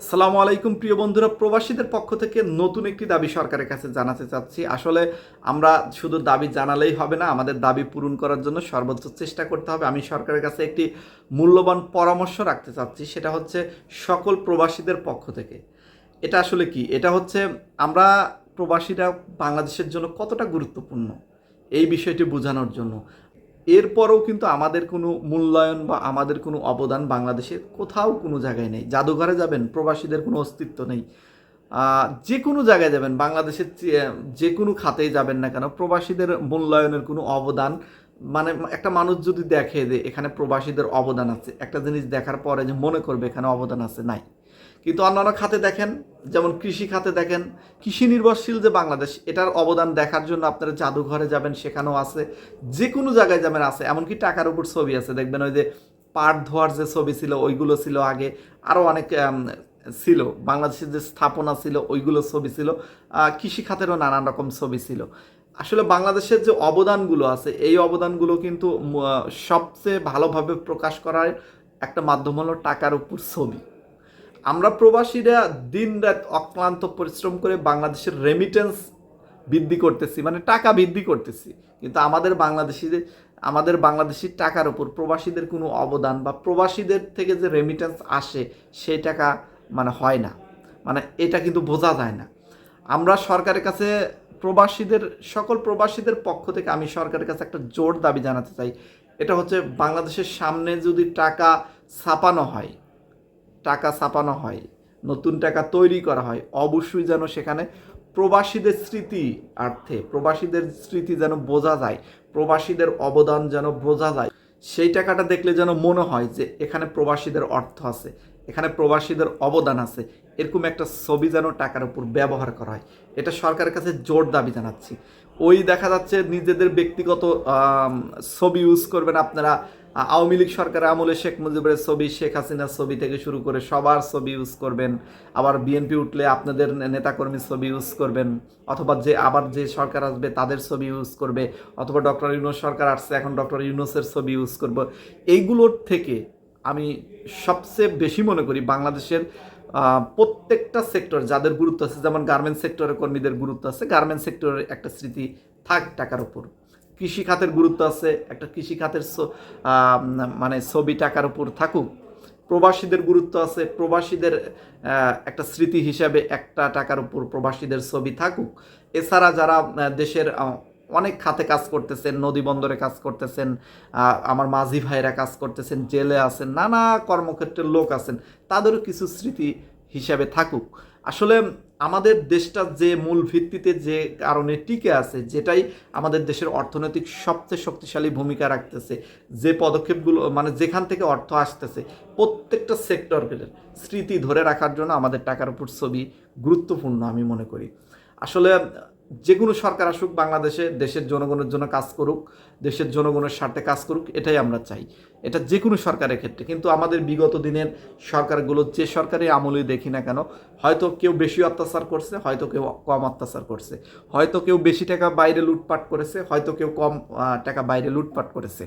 আসসালামু আলাইকুম, প্রিয় বন্ধুরা। প্রবাসীদের পক্ষ থেকে নতুন একটি দাবি সরকারের কাছে জানাতে চাচ্ছি। আসলে আমরা শুধু দাবি জানালেই হবে না, আমাদের দাবি পূরণ করার জন্য সর্বোচ্চ চেষ্টা করতে হবে। আমি সরকারের কাছে একটি মূল্যবান পরামর্শ রাখতে চাচ্ছি, সেটা হচ্ছে সকল প্রবাসীদের পক্ষ থেকে। এটা আসলে কি? এটা হচ্ছে আমরা প্রবাসীরা বাংলাদেশের জন্য কতটা গুরুত্বপূর্ণ? এই বিষয়টি বোঝানোর জন্য। এরপরেও কিন্তু আমাদের কোনো মূল্যায়ন বা আমাদের কোনো অবদান বাংলাদেশের কোথাও কোনো জায়গায় নেই। জাদুঘরে যাবেন, প্রবাসীদের কোনো অস্তিত্ব নেই। যে কোনো জায়গায় যাবেন, বাংলাদেশের যে- কোনো খাতেই যাবেন না কেন, প্রবাসীদের মূল্যায়নের কোনো অবদান মানে একটা মানুষ যদি দেখে যে এখানে প্রবাসীদের অবদান আছে, একটা জিনিস দেখার পরে যে মনে করবে এখানে অবদান আছে, নাই। কিন্তু অন্যান্য খাতে দেখেন, যেমন কৃষি খাতে দেখেন, কৃষি নির্ভরশীল যে বাংলাদেশ, এটার অবদান দেখার জন্য আপনারা জাদুঘরে যাবেন, সেখানেও আছে যে কোনো জায়গায় যাবেন আছে, এমনকি টাকার উপর ছবি আছে। দেখবেন ওই যে পাট ধোয়ার যে ছবি ছিল, ওইগুলো ছিল আগে আরও অনেক ছিল, বাংলাদেশের যে স্থাপনা ছিল, ওইগুলো ছবি ছিল কৃষি খাতেরও নানান রকম ছবি ছিল। আসলে বাংলাদেশের যে অবদানগুলো আছে, এই অবদানগুলো কিন্তু সবচেয়ে ভালোভাবে প্রকাশ করার একটা মাধ্যম হলো টাকার উপর ছবি। আমরা প্রবাসীরা দিন রাত অক্লান্ত পরিশ্রম করে বাংলাদেশের রেমিটেন্স বৃদ্ধি করতেছি মানে টাকা বৃদ্ধি করতেছি। কিন্তু আমাদের বাংলাদেশিদের, আমাদের বাংলাদেশি টাকার উপর প্রবাসীদের কোনো অবদান বা প্রবাসীদের থেকে যে রেমিটেন্স আসে সেই টাকা মানে হয় না। মানে এটা কিন্তু বোঝা যায় না। আমরা সরকারের কাছে প্রবাসীদের, সকল প্রবাসীদের পক্ষ থেকে আমি সরকারের কাছে একটা জোর দাবি জানাতে চাই। এটা হচ্ছে বাংলাদেশের সামনে যদি টাকা ছাপানো হয় টাকা ছাপানো হয়, নতুন টাকা তৈরি করা হয়, অবশ্যই যেন সেখানে প্রবাসীদের স্মৃতি অর্থে প্রবাসীদের স্মৃতি যেন বোঝা যায়, প্রবাসীদের অবদান যেন বোঝা যায়। সেই টাকাটা দেখলে যেন মনে হয় যে এখানে প্রবাসীদের অর্থ আছে, এখানে প্রবাসীদের অবদান আছে, এরকম একটা ছবি যেন টাকার উপর ব্যবহার করা হয়। এটা সরকারের কাছে জোর দাবি জানাচ্ছি। ওই দেখা যাচ্ছে নিজেদের ব্যক্তিগত ছবি ইউজ করবেন আপনারা আওয়ামী লীগ সরকারের আমলে শেখ মুজিবের ছবি, শেখ হাসিনার ছবি থেকে শুরু করে সবার ছবি ইউজ করবেন। আবার বিএনপি উঠলে আপনাদের নেতাকর্মীর ছবি ইউজ করবেন। অথবা যে আবার যে সরকার আসবে তাদের ছবি ইউজ করবে। অথবা ডক্টর ইউনুস সরকার আসছে, এখন ডক্টর ইউনুসের ছবি ইউজ করব। এইগুলোর থেকে আমি সবচেয়ে বেশি মনে করি বাংলাদেশের প্রত্যেকটা সেক্টর যাদের গুরুত্ব আছে, যেমন গার্মেন্টস সেক্টরের কর্মীদের গুরুত্ব আছে গার্মেন্টস সেক্টরের একটা স্মৃতি থাক টাকার উপর। কৃষি খাতের গুরুত্ব আছে, একটা কৃষি খাতের মানে ছবি টাকার উপর থাকুক। প্রবাসীদের গুরুত্ব আছে, প্রবাসীদের একটা স্মৃতি হিসাবে একটা টাকার উপর প্রবাসীদের ছবি থাকুক। এছাড়া যারা দেশের অনেক খাতে কাজ করতেছেন, নদী বন্দরে কাজ করতেছেন আমার মাঝি ভাইরা কাজ করতেছেন, জেলে আছেন, নানা কর্মক্ষেত্রের লোক আছেন, তাদেরও কিছু স্মৃতি হিসাবে থাকুক। আসলে আমাদের দেশটা যে মূল ভিত্তিতে যে কারণে টিকে আছে, যেটাই আমাদের দেশের অর্থনৈতিক সবচেয়ে শক্তিশালী ভূমিকা রাখতেছে, যে পদক্ষেপগুলো মানে যেখান থেকে অর্থ আসতেছে, প্রত্যেকটা সেক্টরকে স্মৃতি ধরে রাখার জন্য আমাদের টাকার উপর ছবি গুরুত্বপূর্ণ আমি মনে করি। আসলে যে কোনো সরকার আসুক, বাংলাদেশে দেশের জনগণের জন্য কাজ করুক, দেশের জনগণের স্বার্থে কাজ করুক, এটাই আমরা চাই। এটা যে কোনো সরকারের ক্ষেত্রে। কিন্তু আমাদের বিগত দিনের সরকারগুলো যে সরকারি আমলে দেখি না কেন, হয়তো কেউ বেশি অত্যাচার করছে, হয়তো কেউ কম অত্যাচার করছে। হয়তো কেউ বেশি টাকা বাইরে লুটপাট করেছে, হয়তো কেউ কম টাকা বাইরে লুটপাট করেছে।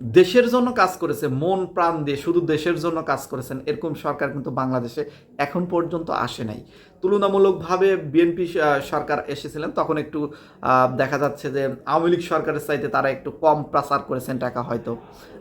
দেশের জন্য কাজ করেছে, মন, প্রাণ দিয়ে শুধু দেশের জন্য কাজ করেছেন, এরকম সরকার কিন্তু বাংলাদেশে এখন পর্যন্ত আসে নাই। তুলনামূলকভাবে বিএনপি সরকার এসেছিলেন। তখন একটু দেখা যাচ্ছে যে আওয়ামী লীগ সরকারের চাইতে তারা একটু কম প্রচার করেছেন টাকা হয়তো।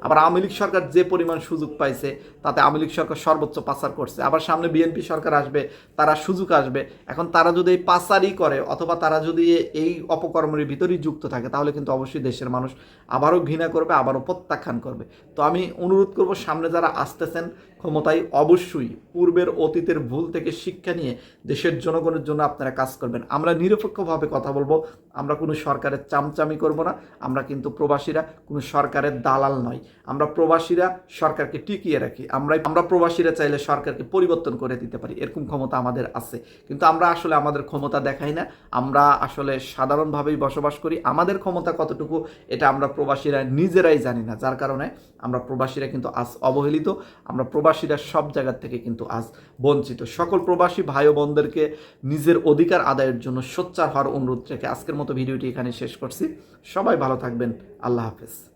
আবার আওয়ামী লীগ সরকার যে পরিমাণ সুযোগ পাইছে, তাতে আওয়ামী লীগ সরকার সর্বোচ্চ পাচার করছে। আবার সামনে বিএনপি সরকার আসবে, তারা সুযোগ আসবে। এখন তারা যদি এই পাচারই করে, অথবা তারা যদি এই অপকর্মের ভিতরেই যুক্ত থাকে, তাহলে কিন্তু অবশ্যই দেশের মানুষ আবারও ঘৃণা করবে, আবারও প্রত্যাখ্যান করবে। তো আমি অনুরোধ করব, সামনে যারা আসতেছেন ক্ষমতায় অবশ্যই পূর্বের অতীতের ভুল থেকে শিক্ষা নিয়ে দেশের জনগণের জন্য আপনারা কাজ করবেন। আমরা নিরপেক্ষভাবে কথা বলব। আমরা কোনো সরকারের চামচামি করব না। আমরা কিন্তু প্রবাসীরা কোনো সরকারের দালাল নয় আমরা প্রবাসীরা সরকারকে টিকিয়ে রাখি। আমরা আমরা প্রবাসীরা চাইলে সরকারকে পরিবর্তন করে দিতে পারি। এরকম ক্ষমতা আমাদের আছে। কিন্তু আমরা আসলে আমাদের ক্ষমতা দেখাই না। আমরা আসলে সাধারণভাবেই বসবাস করি। আমাদের ক্ষমতা কতটুকু, এটা আমরা প্রবাসীরা নিজেরাই জানি না। যার কারণে আমরা প্রবাসীরা কিন্তু আজ অবহেলিত। আমরা প্রবাসীরা সব জায়গার থেকে কিন্তু আজ বঞ্চিত। সকল প্রবাসী ভাই ও বোনদেরকে নিজের অধিকার আদায়ের জন্য সোচ্চার হওয়ার অনুরোধ রেখে আজকের মতো ভিডিওটি এখানে শেষ করছি। সবাই ভালো থাকবেন। আল্লাহ হাফেজ।